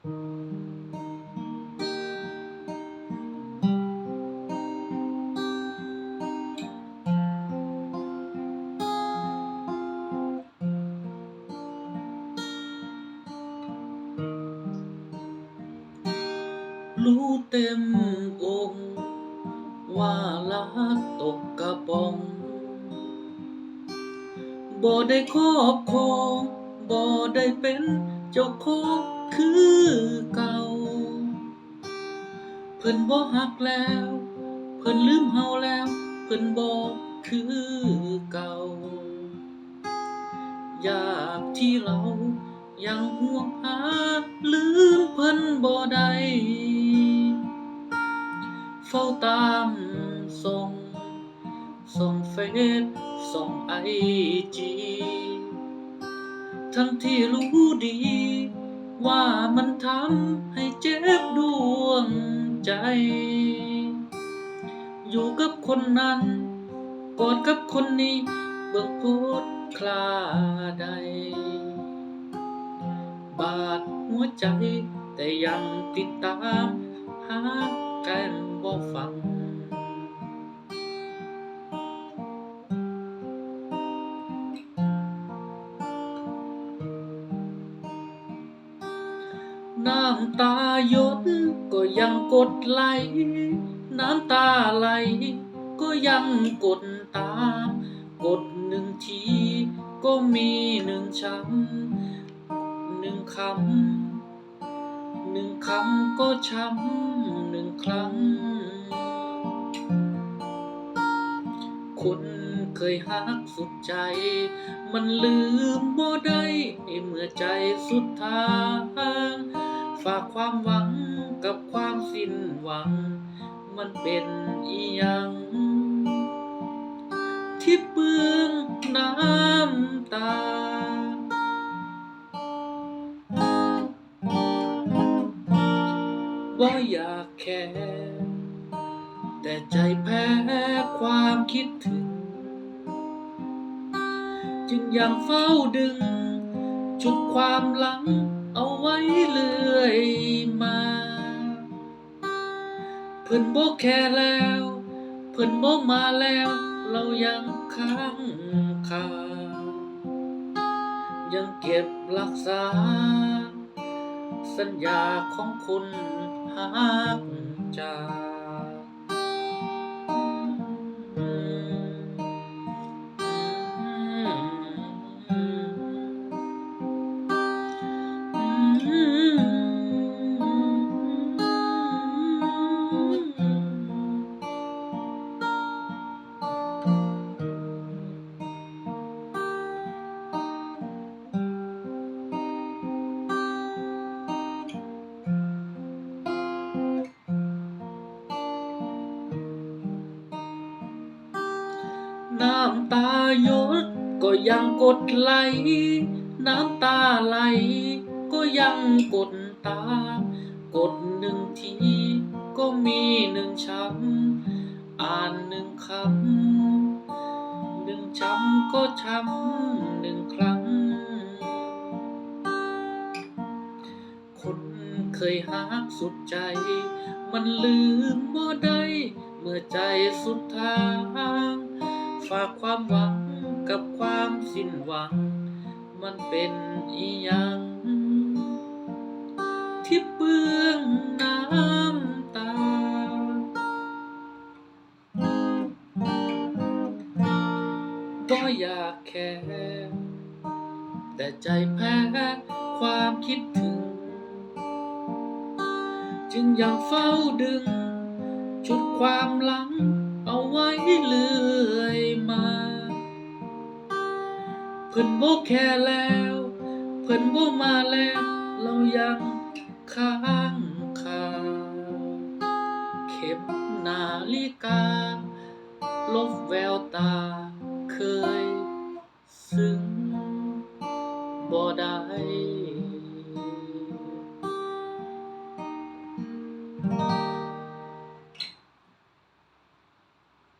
รู้เต็มอกว่ารักตกกระป๋องบ่ได้ครอบครองบ่ได้เป็นเจ้าของ คือเก่า เพิ่นบ่ฮักแล้ว เพิ่นลืมเฮาแล้ว เพิ่นบ่คือเก่า อยากที่เรายังห่วงหาลืมเพิ่นบ่ได้เฝ้าตามส่งส่งเฟซส่งไอจีทั้งที่รู้ดี ว่ามันทำให้เจ็บดวงใจ อยู่กับคนนั้นกอดกับคนนี้เบื้องโพดคลาใด บาดหัวใจแต่ยังติดตามหากันบ่ฟัง น้ำตาหยดก็ยังกดไหล น้ำตาไหล ก็ยังกดตาม กดหนึ่งทีก็มีหนึ่งช้ำหนึ่งคำหนึ่งคำก็ช้ำหนึ่งครั้งคน เคยหักสุดใจ มันลืมบ่ได้เมื่อใจสุดทาง ฝากความหวังกับความสิ้นหวัง มันเป็นอีหยังที่เปื้องน้ำตาว่าอยากแค่แต่ใจแพ้ความคิดถึง จึงยังเฝ้าดึง ชุดความหลังเอาไว้เรื่อยมา เพิ่นบ่แค่แล้ว เพิ่นบ่มาแล้ว เรายังค้างคา ยังเก็บรักษา สัญญาของคุณหักจาก น้ำตาหยดก็ยังกดไหล น้ำตาไหล ก็ยังกดตาม กดหนึ่งทีก็มีหนึ่งช้ำ อ่านหนึ่งคำหนึ่งช้ำก็ช้ำหนึ่งครั้ง คนเคยหักสุดใจ มันลืมบ่ได้ เมื่อใจสุดทาง ฝากความหวังกับความสิ้นหวัง มันเป็นอีหยัง ที่เปื้องน้ำตา ก็อยากแค่แต่ใจแพ้ความคิดถึง จึงยังเฝ้าดึง ชุดความหลัง เอาไว้เลยมา เพิ่นโบแค่แล้ว เพิ่นโบมาแล้ว เรายังค้างคาเข็มนาฬิกา ลบแววตา เคยซึ้งบ่ได้